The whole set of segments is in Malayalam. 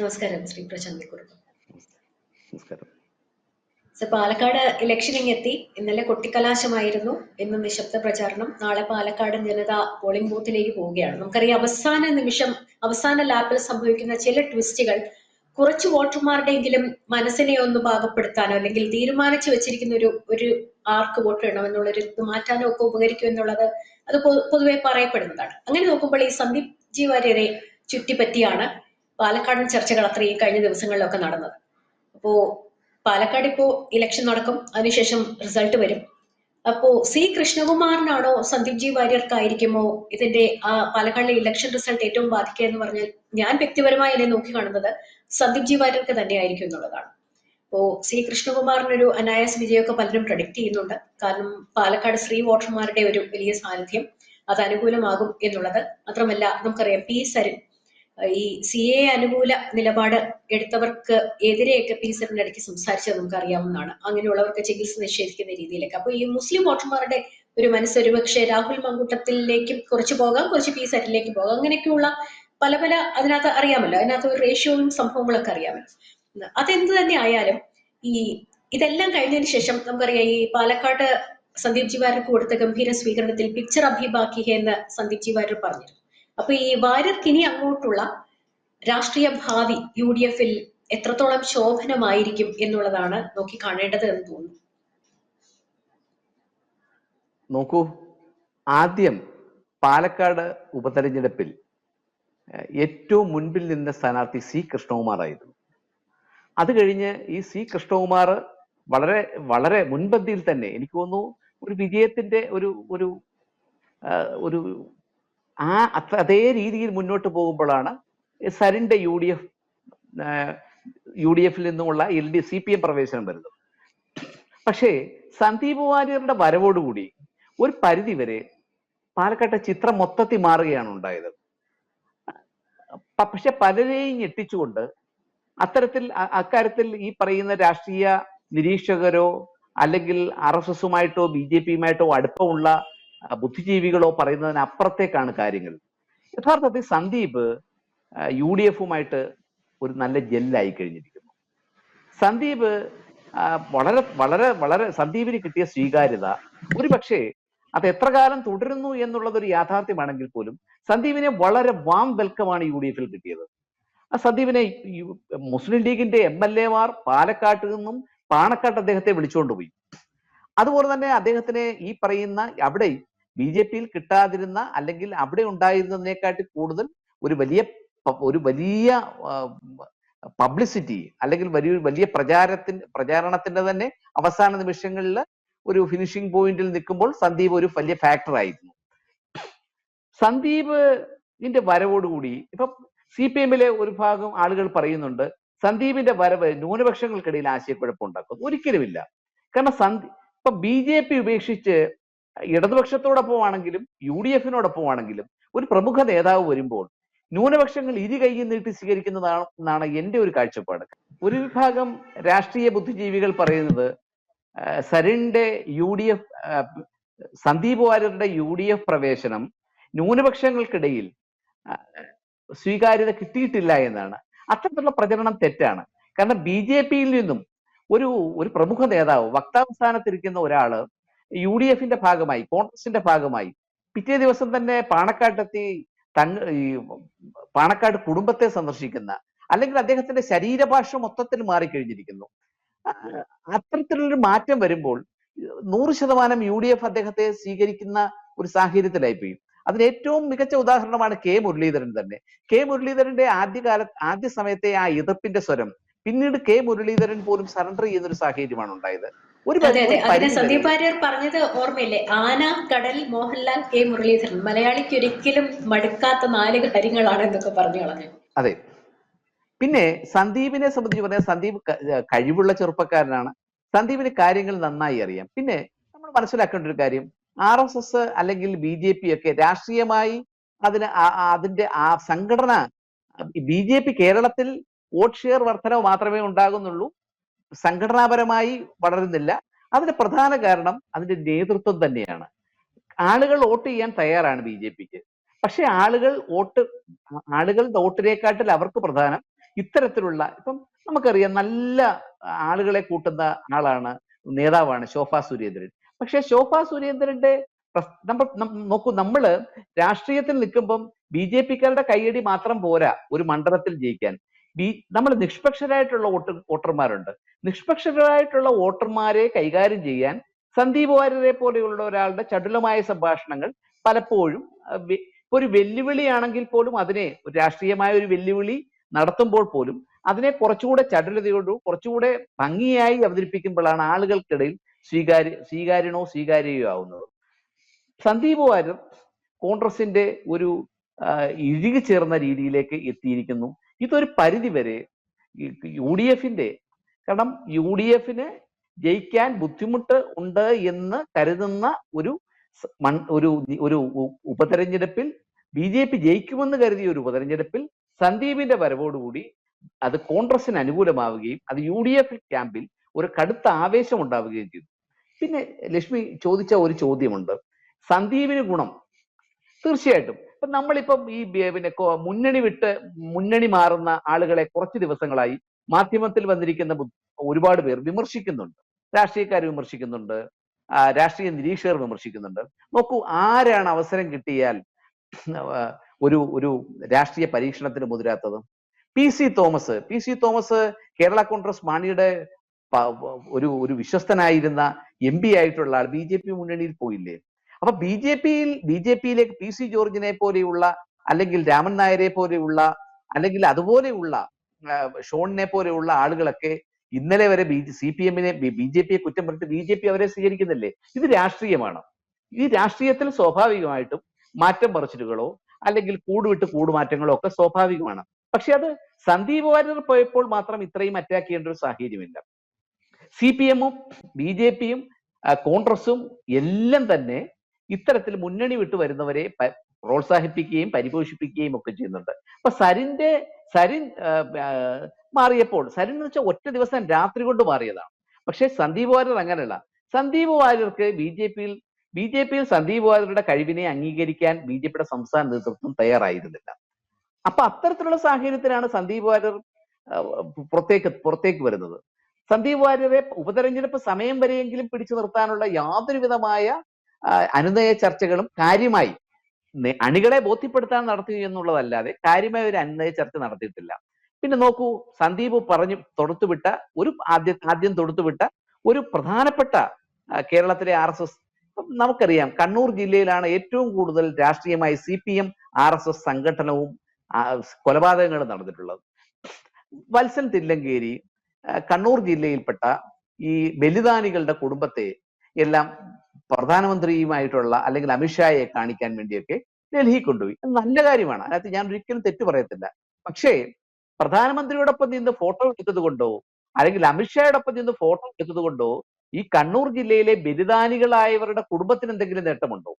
നമസ്കാരം ശ്രീ പ്രശാന്തി കുറുപ്പ്. നമസ്കാരം. പാലക്കാട് ഇലക്ഷൻ എത്തി ഇന്നലെ കൊട്ടിക്കലാശമായിരുന്നു. ഇന്ന് നിശബ്ദ പ്രചാരണം. നാളെ പാലക്കാട് ജനത പോളിംഗ് ബൂത്തിലേക്ക് പോവുകയാണ്. നമുക്കറിയാം അവസാന നിമിഷം അവസാന ലാപ്പിൽ സംഭവിക്കുന്ന ചില ട്വിസ്റ്റുകൾ കുറച്ച് വോട്ടർമാരുടെയെങ്കിലും മനസ്സിനെ ഒന്ന് പാകപ്പെടുത്താനോ അല്ലെങ്കിൽ തീരുമാനിച്ചു വെച്ചിരിക്കുന്ന ഒരു ഒരു ആർക്ക് വോട്ട് ഇടണം എന്നുള്ളൊരു ഇത് മാറ്റാനോ ഒക്കെ ഉപകരിക്കും എന്നുള്ളത് അത് പൊതുവെ പറയപ്പെടുന്നതാണ്. അങ്ങനെ നോക്കുമ്പോൾ ഈ സന്ദീപ് ജി വാര്യരെ ചുറ്റിപ്പറ്റിയാണ് പാലക്കാടൻ ചർച്ചകൾ അത്രയും കഴിഞ്ഞ ദിവസങ്ങളിലൊക്കെ നടന്നത്. അപ്പോ പാലക്കാട് ഇപ്പോ ഇലക്ഷൻ നടക്കും അതിനുശേഷം റിസൾട്ട് വരും. അപ്പോ സി കൃഷ്ണകുമാറിനാണോ സന്ദീപ് ജി വാര്യർക്കായിരിക്കുമോ ഇതിന്റെ ആ പാലക്കാടിലെ ഇലക്ഷൻ റിസൾട്ട് ഏറ്റവും ബാധിക്കുക എന്ന് പറഞ്ഞാൽ ഞാൻ വ്യക്തിപരമായി എന്നെ നോക്കി കാണുന്നത് സന്ദീപ് ജി വാര്യർക്ക് തന്നെയായിരിക്കും എന്നുള്ളതാണ്. അപ്പോ സി കൃഷ്ണകുമാറിനൊരു അനായാസ വിജയമൊക്കെ പലരും പ്രഡിക്ട് ചെയ്യുന്നുണ്ട്. കാരണം പാലക്കാട് സ്ത്രീ വോട്ടർമാരുടെ ഒരു വലിയ സാന്നിധ്യം അത് അനുകൂലമാകും എന്നുള്ളത്. മാത്രമല്ല നമുക്കറിയാം പി സരിൻ ഈ സി എ അനുകൂല നിലപാട് എടുത്തവർക്ക് എതിരെയൊക്കെ പി സരിന്റെ ഇടയ്ക്ക് സംസാരിച്ചത് നമുക്ക് അറിയാവുന്നതാണ് അങ്ങനെയുള്ളവർക്ക് ചികിത്സ നിഷേധിക്കുന്ന രീതിയിലൊക്കെ. അപ്പൊ ഈ മുസ്ലിം വോട്ടർമാരുടെ ഒരു മനസ്സ് ഒരുപക്ഷെ രാഹുൽ മങ്കൂട്ടത്തിലേക്കും കുറച്ച് പോകാം കുറച്ച് പി സെറ്റിലേക്ക് പോകാം. അങ്ങനെയൊക്കെയുള്ള പല പല അതിനകത്ത് അറിയാമല്ലോ. അതിനകത്ത് ഒരു റേഷ്യോയും സംഭവങ്ങളൊക്കെ അറിയാമല്ലോ. അതെന്ത് തന്നെ ആയാലും ഈ ഇതെല്ലാം കഴിഞ്ഞതിന് ശേഷം നമുക്കറിയാം ഈ പാലക്കാട് സന്ദീപ് ജി വാര്യർക്ക് കൊടുത്ത ഗംഭീര സ്വീകരണത്തിൽ പിക്ചർ അഭിബാക്കി എന്ന് സന്ദീപ് ജി വാര്യർ പറഞ്ഞിരുന്നു. അപ്പൊ ഈ വാര്യർക്ക് ഇനി അങ്ങോട്ടുള്ള രാഷ്ട്രീയ ഭാവി യു ഡി എഫിൽ എത്രത്തോളം ശോഭനമായിരിക്കും എന്നുള്ളതാണ് നോക്കി കാണേണ്ടത് എന്ന് തോന്നുന്നു. നോക്കൂ ആദ്യം പാലക്കാട് ഉപതെരഞ്ഞെടുപ്പിൽ ഏറ്റവും മുൻപിൽ നിന്ന സ്ഥാനാർത്ഥി സി കൃഷ്ണകുമാറായിരുന്നു. അത് കഴിഞ്ഞ് ഈ സി കൃഷ്ണകുമാർ വളരെ വളരെ മുൻപന്തിയിൽ തന്നെ എനിക്ക് തോന്നുന്നു ഒരു വിജയത്തിന്റെ ഒരു ഒരു ഒരു ആ അതേ രീതിയിൽ മുന്നോട്ട് പോകുമ്പോഴാണ് സരിന്റെ U D F U D എഫിൽ നിന്നുമുള്ള L D C P M പ്രവേശനം വരുന്നത്. പക്ഷേ സന്ദീപ് വാര്യരുടെ വരവോടുകൂടി ഒരു പരിധി വരെ പാലക്കാട്ടെ ചിത്രം മൊത്തത്തിൽ മാറുകയാണ് ഉണ്ടായത്. പക്ഷെ പലരെയും ഞെട്ടിച്ചുകൊണ്ട് അത്തരത്തിൽ അക്കാര്യത്തിൽ ഈ പറയുന്ന രാഷ്ട്രീയ നിരീക്ഷകരോ അല്ലെങ്കിൽ ആർ എസ് എസുമായിട്ടോ ബി ജെ പിയുമായിട്ടോ അടുപ്പമുള്ള ബുദ്ധിജീവികളോ പറയുന്നതിനപ്പുറത്തേക്കാണ് കാര്യങ്ങൾ. യഥാർത്ഥത്തിൽ സന്ദീപ് യു ഡി എഫുമായിട്ട് ഒരു നല്ല ജെല്ലായി കഴിഞ്ഞിരിക്കുന്നു. സന്ദീപ് വളരെ വളരെ വളരെ സന്ദീപിന് കിട്ടിയ സ്വീകാര്യത ഒരുപക്ഷെ അത് എത്ര കാലം തുടരുന്നു എന്നുള്ളത് ഒരു യാഥാർത്ഥ്യമാണെങ്കിൽ പോലും സന്ദീപിനെ വളരെ വാം വെൽക്കമാണ് യു ഡി എഫിൽ കിട്ടിയത്. ആ സന്ദീപിനെ മുസ്ലിം ലീഗിന്റെ എം എൽ എമാർ പാലക്കാട്ട് നിന്നും പാണക്കാട്ട് അദ്ദേഹത്തെ വിളിച്ചുകൊണ്ടുപോയി അതുപോലെ തന്നെ അദ്ദേഹത്തിന് ഈ പറയുന്ന അവിടെ ബി ജെ പിയിൽ കിട്ടാതിരുന്ന അല്ലെങ്കിൽ അവിടെ ഉണ്ടായിരുന്നതിനെക്കാട്ടി കൂടുതൽ ഒരു വലിയ ഒരു വലിയ പബ്ലിസിറ്റി അല്ലെങ്കിൽ വലിയ വലിയ പ്രചാരത്തിന് പ്രചാരണത്തിന്റെ തന്നെ അവസാന നിമിഷങ്ങളിൽ ഒരു ഫിനിഷിംഗ് പോയിന്റിൽ നിൽക്കുമ്പോൾ സന്ദീപ് ഒരു വലിയ ഫാക്ടർ ആയിരുന്നു. സന്ദീപിന്റെ വരവോടുകൂടി ഇപ്പൊ സി പി എമ്മിലെ ഒരു ഭാഗം ആളുകൾ പറയുന്നുണ്ട് സന്ദീപിന്റെ വരവ് ന്യൂനപക്ഷങ്ങൾക്കിടയിൽ ആശയക്കുഴപ്പം ഉണ്ടാക്കും ഒരിക്കലുമില്ല. കാരണം സന്ദീപ് ഇപ്പൊ ബി ജെ പി ഉപേക്ഷിച്ച് ഇടതുപക്ഷത്തോടൊപ്പം ആണെങ്കിലും യു ഡി എഫിനോടൊപ്പം ആണെങ്കിലും ഒരു പ്രമുഖ നേതാവ് വരുമ്പോൾ ന്യൂനപക്ഷങ്ങൾ ഇരു കൈയും നീട്ടി സ്വീകരിക്കുന്നതാണ് എന്നാണ് എന്റെ ഒരു കാഴ്ചപ്പാട്. ഒരു വിഭാഗം രാഷ്ട്രീയ ബുദ്ധിജീവികൾ പറയുന്നത് സരിന്റെ യു ഡി എഫ് സന്ദീപ് വാര്യരുടെ യു ഡി എഫ് പ്രവേശനം ന്യൂനപക്ഷങ്ങൾക്കിടയിൽ സ്വീകാര്യത കിട്ടിയിട്ടില്ല എന്നാണ്. അത്തരത്തിലുള്ള പ്രചരണം തെറ്റാണ്. കാരണം ബി ജെ പിയിൽ നിന്നും ഒരു ഒരു പ്രമുഖ നേതാവ് വക്താവ് സ്ഥാനത്തിരിക്കുന്ന ഒരാൾ യു ഡി എഫിന്റെ ഭാഗമായി കോൺഗ്രസിന്റെ ഭാഗമായി. പിറ്റേ ദിവസം തന്നെ പാണക്കാട്ടെത്തി തങ്ങ പാണക്കാട് കുടുംബത്തെ സന്ദർശിക്കുന്ന അല്ലെങ്കിൽ അദ്ദേഹത്തിന്റെ ശരീരഭാഷ മൊത്തത്തിൽ മാറിക്കഴിഞ്ഞിരിക്കുന്നു. അത്തരത്തിലൊരു മാറ്റം വരുമ്പോൾ നൂറ് ശതമാനം യു ഡി എഫ് അദ്ദേഹത്തെ സ്വീകരിക്കുന്ന ഒരു സാഹചര്യത്തിലായിപ്പോയി. അതിന് ഏറ്റവും മികച്ച ഉദാഹരണമാണ് കെ മുരളീധരൻ തന്നെ. കെ മുരളീധരന്റെ ആദ്യകാല ആദ്യ സമയത്തെ ആ എതിർപ്പിന്റെ സ്വരം പിന്നീട് കെ മുരളീധരൻ പോലും സറണ്ടർ ചെയ്യുന്ന ഒരു സാഹചര്യമാണ് ഉണ്ടായത്. ഒരു അതെ വാര്യർ പറഞ്ഞത് ഓർമ്മയില്ലേ? ആന കടൽ മോഹൻലാൽ കെ. മുരളീധരൻ. മലയാളിക്ക് ഒരിക്കലും മടുക്കാത്ത നാല് കാര്യങ്ങളാണ് എന്നൊക്കെ പറഞ്ഞു കളഞ്ഞു. അതെ. പിന്നെ സന്ദീപിനെ സംബന്ധിച്ച് പറഞ്ഞാൽ സന്ദീപ് കഴിവുള്ള ചെറുപ്പക്കാരനാണ്. സന്ദീപിന് കാര്യങ്ങൾ നന്നായി അറിയാം. പിന്നെ നമ്മൾ മനസ്സിലാക്കേണ്ട ഒരു കാര്യം. ആർ എസ് എസ് അല്ലെങ്കിൽ ബി ജെ പി ഒക്കെ രാഷ്ട്രീയമായി അതിന് അതിന്റെ ആ സംഘടന ബി ജെ പി കേരളത്തിൽ വോട്ട് ഷെയർ വർധനവ് മാത്രമേ ഉണ്ടാകുന്നുള്ളൂ. സംഘടനാപരമായി വളരുന്നില്ല. അതിന് പ്രധാന കാരണം അതിന്റെ നേതൃത്വം തന്നെയാണ്. ആളുകൾ വോട്ട് ചെയ്യാൻ തയ്യാറാണ് ബി ജെ പിക്ക്. പക്ഷെ ആളുകൾ വോട്ട് ആളുകൾ വോട്ടിനെക്കാട്ടിൽ അവർക്ക് പ്രധാനം ഇത്തരത്തിലുള്ള ഇപ്പം നമുക്കറിയാം നല്ല ആളുകളെ കൂട്ടുന്ന ആളാണ് നേതാവാണ് ശോഭാ സുരേന്ദ്രൻ. പക്ഷെ ശോഭാ സുരേന്ദ്രന്റെ നമ്മൾ നോക്കൂ നമ്മൾ രാഷ്ട്രീയത്തിൽ നിൽക്കുമ്പം ബി ജെ പിക്കാരുടെ കൈയടി മാത്രം പോരാ ഒരു മണ്ഡലത്തിൽ ജയിക്കാൻ. ബി നമ്മൾ നിഷ്പക്ഷരായിട്ടുള്ള വോട്ട് വോട്ടർമാരുണ്ട്. നിഷ്പക്ഷരായിട്ടുള്ള വോട്ടർമാരെ കൈകാര്യം ചെയ്യാൻ സന്ദീപ് വാര്യരെ പോലെയുള്ള ഒരാളുടെ ചടുലമായ സംഭാഷണങ്ങൾ പലപ്പോഴും ഒരു വെല്ലുവിളിയാണെങ്കിൽ പോലും അതിനെ രാഷ്ട്രീയമായ ഒരു വെല്ലുവിളി നടത്തുമ്പോൾ പോലും അതിനെ കുറച്ചുകൂടെ ചടുലതയോടും കുറച്ചുകൂടെ ഭംഗിയായി അവതരിപ്പിക്കുമ്പോഴാണ് ആളുകൾക്കിടയിൽ സ്വീകാര്യ സ്വീകാര്യനോ സ്വീകാര്യോ ആവുന്നത്. സന്ദീപ് വാര്യർ കോൺഗ്രസിന്റെ ഒരു ഇഴുകി ചേർന്ന രീതിയിലേക്ക് എത്തിയിരിക്കുന്നു. ഇതൊരു പരിധി വരെ യു ഡി എഫിന്റെ കാരണം യു ഡി എഫിന് ജയിക്കാൻ ബുദ്ധിമുട്ട് ഉണ്ട് എന്ന് കരുതുന്ന ഒരു ഒരു ഒരു ഉപതെരഞ്ഞെടുപ്പിൽ ബി ജെ പി ജയിക്കുമെന്ന് കരുതിയ ഒരു ഉപതെരഞ്ഞെടുപ്പിൽ സന്ദീപിന്റെ വരവോടുകൂടി അത് കോൺഗ്രസിന് അനുകൂലമാവുകയും അത് യു ഡി എഫ് ക്യാമ്പിൽ ഒരു കടുത്ത ആവേശം ഉണ്ടാവുകയും ചെയ്തു. പിന്നെ ലക്ഷ്മി ചോദിച്ച ഒരു ചോദ്യമുണ്ട്. സന്ദീപിന് ഗുണം. തീർച്ചയായിട്ടും ഇപ്പൊ നമ്മളിപ്പം ഈ പിന്നെ മുന്നണി വിട്ട് മുന്നണി മാറുന്ന ആളുകളെ കുറച്ച് ദിവസങ്ങളായി മാധ്യമത്തിൽ വന്നിരിക്കുന്ന ഒരുപാട് പേർ വിമർശിക്കുന്നുണ്ട്. രാഷ്ട്രീയക്കാർ വിമർശിക്കുന്നുണ്ട്. രാഷ്ട്രീയ നിരീക്ഷകർ വിമർശിക്കുന്നുണ്ട്. നോക്കൂ ആരാണ് അവസരം കിട്ടിയാൽ ഒരു ഒരു രാഷ്ട്രീയ പരീക്ഷണത്തിന് മുതിരാത്തത്? P C Thomas. P C Thomas Kerala Congress മാണിയുടെ ഒരു ഒരു വിശ്വസ്തനായിരുന്ന എം പി ആയിട്ടുള്ള ആൾ ബി ജെ പി മുന്നണിയിൽ പോയില്ലേ? അപ്പൊ ബി ജെ പിയിൽ ബി ജെ പിയിലേക്ക് പി സി ജോർജിനെ പോലെയുള്ള അല്ലെങ്കിൽ രാമൻ നായരെ പോലെയുള്ള അല്ലെങ്കിൽ അതുപോലെയുള്ള ഷോണിനെ പോലെയുള്ള ആളുകളൊക്കെ ഇന്നലെ വരെ ബി സി പി എമ്മിനെ ബി ജെ പിയെ കുറ്റം പറഞ്ഞിട്ട് ബി ജെ പി അവരെ സ്വീകരിക്കുന്നില്ലേ? ഇത് രാഷ്ട്രീയമാണ്. ഈ രാഷ്ട്രീയത്തിൽ സ്വാഭാവികമായിട്ടും മാറ്റം പറച്ചിലുകളോ അല്ലെങ്കിൽ കൂടുവിട്ട് കൂടുമാറ്റങ്ങളോ ഒക്കെ സ്വാഭാവികമാണ്. പക്ഷെ അത് സന്ദീപ് വാര്യർ പോയപ്പോൾ മാത്രം ഇത്രയും അറ്റാക്ക് ചെയ്യേണ്ട ഒരു സാഹചര്യമില്ല. സി പി എമ്മും ബി ജെ പിയും കോൺഗ്രസും എല്ലാം തന്നെ ഇത്തരത്തിൽ മുന്നണി വിട്ട് വരുന്നവരെ പ്രോത്സാഹിപ്പിക്കുകയും പരിപോഷിപ്പിക്കുകയും ഒക്കെ ചെയ്യുന്നുണ്ട്. അപ്പൊ സരിന്റെ സരിൻ മാറിയപ്പോൾ സരിൻ എന്ന് വെച്ചാൽ ഒറ്റ ദിവസം രാത്രി കൊണ്ട് മാറിയതാണ്. പക്ഷെ സന്ദീപ് വാര്യർ അങ്ങനെയല്ല. സന്ദീപ് വാര്യർക്ക് ബി ജെ പിയിൽ ബി ജെ പിയിൽ സന്ദീപ് വാര്യരുടെ കഴിവിനെ അംഗീകരിക്കാൻ ബി ജെ പിയുടെ സംസ്ഥാന നേതൃത്വം തയ്യാറായിരുന്നില്ല. അപ്പൊ അത്തരത്തിലുള്ള സാഹചര്യത്തിലാണ് സന്ദീപ് വാര്യർ പുറത്തേക്ക് പുറത്തേക്ക് വരുന്നത്. സന്ദീപ് വാര്യരെ ഉപതെരഞ്ഞെടുപ്പ് സമയം വരെയെങ്കിലും പിടിച്ചു നിർത്താനുള്ള യാതൊരു വിധമായ ആ, അനുനയ ചർച്ചകളും കാര്യമായി അണികളെ ബോധ്യപ്പെടുത്താൻ നടത്തി എന്നുള്ളതല്ലാതെ കാര്യമായ ഒരു അനുനയ ചർച്ച നടത്തിയിട്ടില്ല. പിന്നെ നോക്കൂ സന്ദീപ് പറഞ്ഞു തൊടുത്തുവിട്ട ഒരു ആദ്യ ആദ്യം തൊടുത്തുവിട്ട ഒരു പ്രധാനപ്പെട്ട കേരളത്തിലെ ആർ എസ് എസ് നമുക്കറിയാം കണ്ണൂർ ജില്ലയിലാണ് ഏറ്റവും കൂടുതൽ രാഷ്ട്രീയമായി C P M R S S സംഘടനവും കൊലപാതകങ്ങളും നടന്നിട്ടുള്ളത്. വത്സൻ തില്ലങ്കേരി കണ്ണൂർ ജില്ലയിൽപ്പെട്ട ഈ ബലിദാനികളുടെ കുടുംബത്തെ എല്ലാം പ്രധാനമന്ത്രിയുമായിട്ടുള്ള അല്ലെങ്കിൽ അമിത്ഷായെ കാണിക്കാൻ വേണ്ടിയൊക്കെ ഡൽഹി കൊണ്ടുപോയി. അത് നല്ല കാര്യമാണ്. അതിനകത്ത് ഞാൻ ഒരിക്കലും തെറ്റ് പറയത്തില്ല. പക്ഷേ പ്രധാനമന്ത്രിയോടൊപ്പം നിന്ന് ഫോട്ടോ എടുത്തത് കൊണ്ടോ അല്ലെങ്കിൽ അമിത്ഷായോടൊപ്പം നിന്ന് ഫോട്ടോ എടുത്തത് കൊണ്ടോ ഈ കണ്ണൂർ ജില്ലയിലെ ബലിദാനികളായവരുടെ കുടുംബത്തിന് എന്തെങ്കിലും നേട്ടമുണ്ടോ?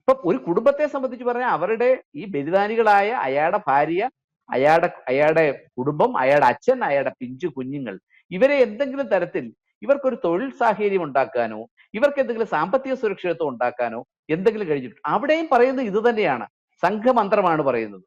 ഇപ്പൊ ഒരു കുടുംബത്തെ സംബന്ധിച്ച് പറഞ്ഞാൽ അവരുടെ ഈ ബലിദാനികളായ അയാളുടെ ഭാര്യ അയാളുടെ അയാളുടെ കുടുംബം അയാളുടെ അച്ഛൻ അയാളുടെ പിഞ്ചു കുഞ്ഞുങ്ങൾ ഇവരെ എന്തെങ്കിലും തരത്തിൽ ഇവർക്കൊരു തൊഴിൽ സാഹചര്യം ഉണ്ടാക്കാനോ ഇവർക്ക് എന്തെങ്കിലും സാമ്പത്തിക സുരക്ഷിതത്വം ഉണ്ടാക്കാനോ എന്തെങ്കിലും കഴിഞ്ഞിട്ടുണ്ട് അവിടെയും പറയുന്നത് ഇത് തന്നെയാണ്. സംഘമന്ത്രമാണ് പറയുന്നത്.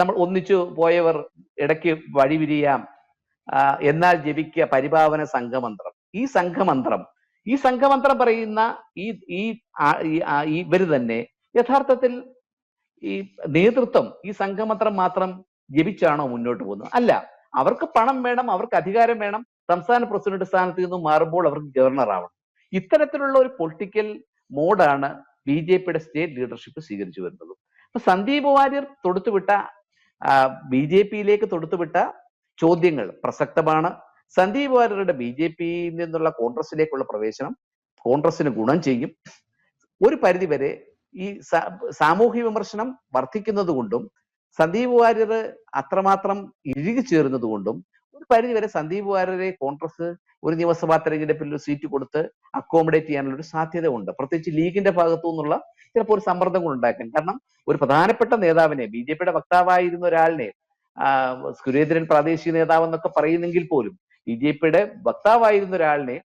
നമ്മൾ ഒന്നിച്ചു പോയവർ ഇടയ്ക്ക് വഴിവിരിയാം എന്നാൽ ജപിക്ക പരിഭാവന സംഘമന്ത്രം. ഈ സംഘമന്ത്രം ഈ സംഘമന്ത്രം പറയുന്ന ഈ ഈ ഇവർ തന്നെ യഥാർത്ഥത്തിൽ ഈ നേതൃത്വം ഈ സംഘമന്ത്രം മാത്രം ജപിച്ചാണോ മുന്നോട്ട് പോകുന്നത്? അല്ല അവർക്ക് പണം വേണം അവർക്ക് അധികാരം വേണം സംസ്ഥാന പ്രസിഡന്റ് സ്ഥാനത്ത് നിന്നും മാറുമ്പോൾ അവർക്ക് ഗവർണർ ആവണം. ഇത്തരത്തിലുള്ള ഒരു പൊളിറ്റിക്കൽ മോഡാണ് ബി ജെ പിയുടെ സ്റ്റേറ്റ് ലീഡർഷിപ്പ് സ്വീകരിച്ചു വരുന്നത്. അപ്പൊ സന്ദീപ് വാര്യർ തൊടുത്തുവിട്ട ബി ജെ പിയിലേക്ക് തൊടുത്തുവിട്ട ചോദ്യങ്ങൾ പ്രസക്തമാണ്. സന്ദീപ് വാര്യരുടെ ബി ജെ പിയിൽ നിന്നുള്ള കോൺഗ്രസിലേക്കുള്ള പ്രവേശനം കോൺഗ്രസിന് ഗുണം ചെയ്യും. ഒരു പരിധിവരെ ഈ സാമൂഹ്യ വിമർശനം വർദ്ധിക്കുന്നത് കൊണ്ടും സന്ദീപ് വാര്യർ അത്രമാത്രം ഇഴുകി ചേരുന്നത് കൊണ്ടും ഒരു പരിധിവരെ സന്ദീപ് വാര്യരെ കോൺഗ്രസ് ഒരു നിയമസഭാ തെരഞ്ഞെടുപ്പിൽ ഒരു സീറ്റ് കൊടുത്ത് അക്കോമഡേറ്റ് ചെയ്യാനുള്ള ഒരു സാധ്യത ഉണ്ട് പ്രത്യേകിച്ച് ലീഗിന്റെ ഭാഗത്തു നിന്നുള്ള ചിലപ്പോൾ ഒരു സമ്മർദ്ദം കൊണ്ട് ഉണ്ടാക്കാൻ കാരണം ഒരു പ്രധാനപ്പെട്ട നേതാവിനെ ബി ജെ പിയുടെ വക്താവായിരുന്ന ഒരാളിനെ സുരേന്ദ്രൻ പ്രാദേശിക നേതാവ് എന്നൊക്കെ പറയുന്നെങ്കിൽ പോലും ബി ജെ പിയുടെ വക്താവായിരുന്ന ഒരാളിനെ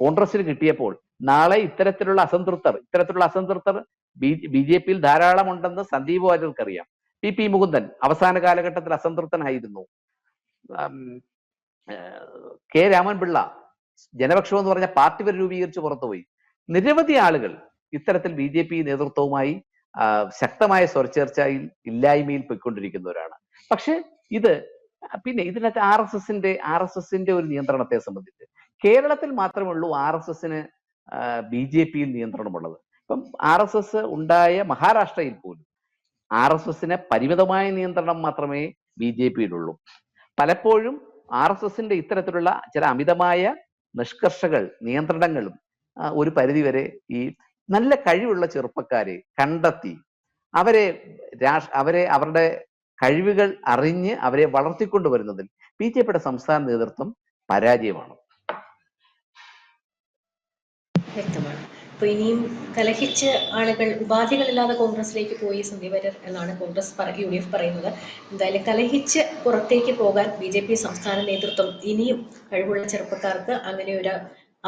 കോൺഗ്രസിന് കിട്ടിയപ്പോൾ നാളെ ഇത്തരത്തിലുള്ള അസംതൃപ്തർ ഇത്തരത്തിലുള്ള അസംതൃപ്തർ ബി ബി ജെ പിയിൽ ധാരാളം ഉണ്ടെന്ന് സന്ദീപ് വാര്യർക്കറിയാം. പി പി മുകുന്ദൻ അവസാന കാലഘട്ടത്തിൽ അസംതൃപ്തനായിരുന്നു. കെ രാമൻപിള്ള ജനപക്ഷം എന്ന് പറഞ്ഞ പാർട്ടി വരെ രൂപീകരിച്ച് പുറത്തുപോയി. നിരവധി ആളുകൾ ഇത്തരത്തിൽ ബി ജെ പി നേതൃത്വവുമായി ശക്തമായ സ്വരച്ചേർച്ചയിൽ ഇല്ലായ്മയിൽ പോയിക്കൊണ്ടിരിക്കുന്നവരാണ്. പക്ഷെ ഇത് പിന്നെ ഇതിനകത്ത് ആർ എസ് എസിന്റെ ആർ എസ് എസിന്റെ ഒരു നിയന്ത്രണത്തെ സംബന്ധിച്ച് കേരളത്തിൽ മാത്രമേ ഉള്ളൂ ആർ എസ് എസിന് ബി ജെ പിയിൽ നിയന്ത്രണമുള്ളത്. ഇപ്പം ആർ എസ് എസ് ഉണ്ടായ മഹാരാഷ്ട്രയിൽ പോലും ആർ എസ് എസിന് പരിമിതമായ നിയന്ത്രണം മാത്രമേ ബി ജെ പിയിലുള്ളൂ. പലപ്പോഴും ആർ എസ് എസിന്റെ ഇത്തരത്തിലുള്ള ചില അമിതമായ നിഷ്കർഷകൾ നിയന്ത്രണങ്ങളും ഒരു പരിധിവരെ ഈ നല്ല കഴിവുള്ള ചെറുപ്പക്കാരെ കണ്ടെത്തി അവരെ രാഷ് അവരെ അവരുടെ കഴിവുകൾ അറിഞ്ഞ് അവരെ വളർത്തിക്കൊണ്ടുവരുന്നതിൽ ബി ജെ പിയുടെ സംസ്ഥാന നേതൃത്വം പരാജയമാണ്. വ്യക്തമാണ്. അപ്പൊ ഇനിയും കലഹിച്ച് ആളുകൾ ഉപാധികളില്ലാതെ കോൺഗ്രസിലേക്ക് പോയി സന്ദീപ് വാര്യർ എന്നാണ് കോൺഗ്രസ് യു ഡി എഫ് പറയുന്നത്. എന്തായാലും കലഹിച്ച് പുറത്തേക്ക് പോകാൻ ബി ജെ പി സംസ്ഥാന നേതൃത്വം ഇനിയും കഴിവുള്ള ചെറുപ്പക്കാർക്ക് അങ്ങനെ ഒരു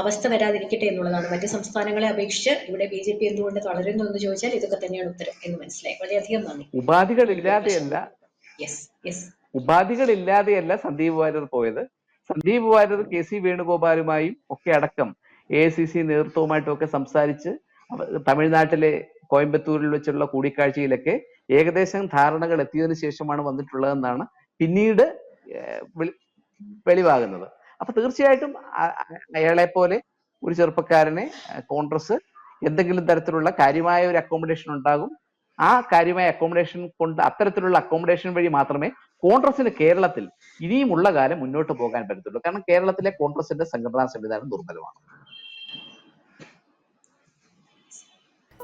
അവസ്ഥ വരാതിരിക്കട്ടെ എന്നുള്ളതാണ്. മറ്റ് സംസ്ഥാനങ്ങളെ അപേക്ഷിച്ച് ഇവിടെ ബി ജെ പി എന്തുകൊണ്ട് തളരുന്നു എന്ന് ചോദിച്ചാൽ ഇതൊക്കെ തന്നെയാണ് ഉത്തരം എന്ന് മനസ്സിലായി. വളരെയധികം നന്ദി. ഉപാധികളില്ലാതെയല്ല. യെസ് യെസ് ഉപാധികളില്ലാതെയല്ല സന്ദീപ് വാര്യർ പോയത്. സന്ദീപ് വാര്യർ കെ സി വേണുഗോപാലുമായും ഒക്കെ അടക്കം എ സി സി നേതൃത്വവുമായിട്ടൊക്കെ സംസാരിച്ച് തമിഴ്നാട്ടിലെ കോയമ്പത്തൂരിൽ വെച്ചുള്ള കൂടിക്കാഴ്ചയിലൊക്കെ ഏകദേശം ധാരണകൾ എത്തിയതിനു ശേഷമാണ് വന്നിട്ടുള്ളതെന്നാണ് പിന്നീട് വെളിവാകുന്നത്. അപ്പൊ തീർച്ചയായിട്ടും അയാളെ പോലെ ഒരു ചെറുപ്പക്കാരനെ കോൺഗ്രസ് എന്തെങ്കിലും തരത്തിലുള്ള കാര്യമായ ഒരു അക്കോമഡേഷൻ ഉണ്ടാകും. ആ കാര്യമായ അക്കോമഡേഷൻ കൊണ്ട് അത്തരത്തിലുള്ള അക്കോമഡേഷൻ വഴി മാത്രമേ കോൺഗ്രസിന് കേരളത്തിൽ ഇനിയുമുള്ള കാലം മുന്നോട്ട് പോകാൻ പറ്റത്തുള്ളൂ. കാരണം കേരളത്തിലെ കോൺഗ്രസിന്റെ സംഘടനാ സംവിധാനം ദുർബലമാണ്.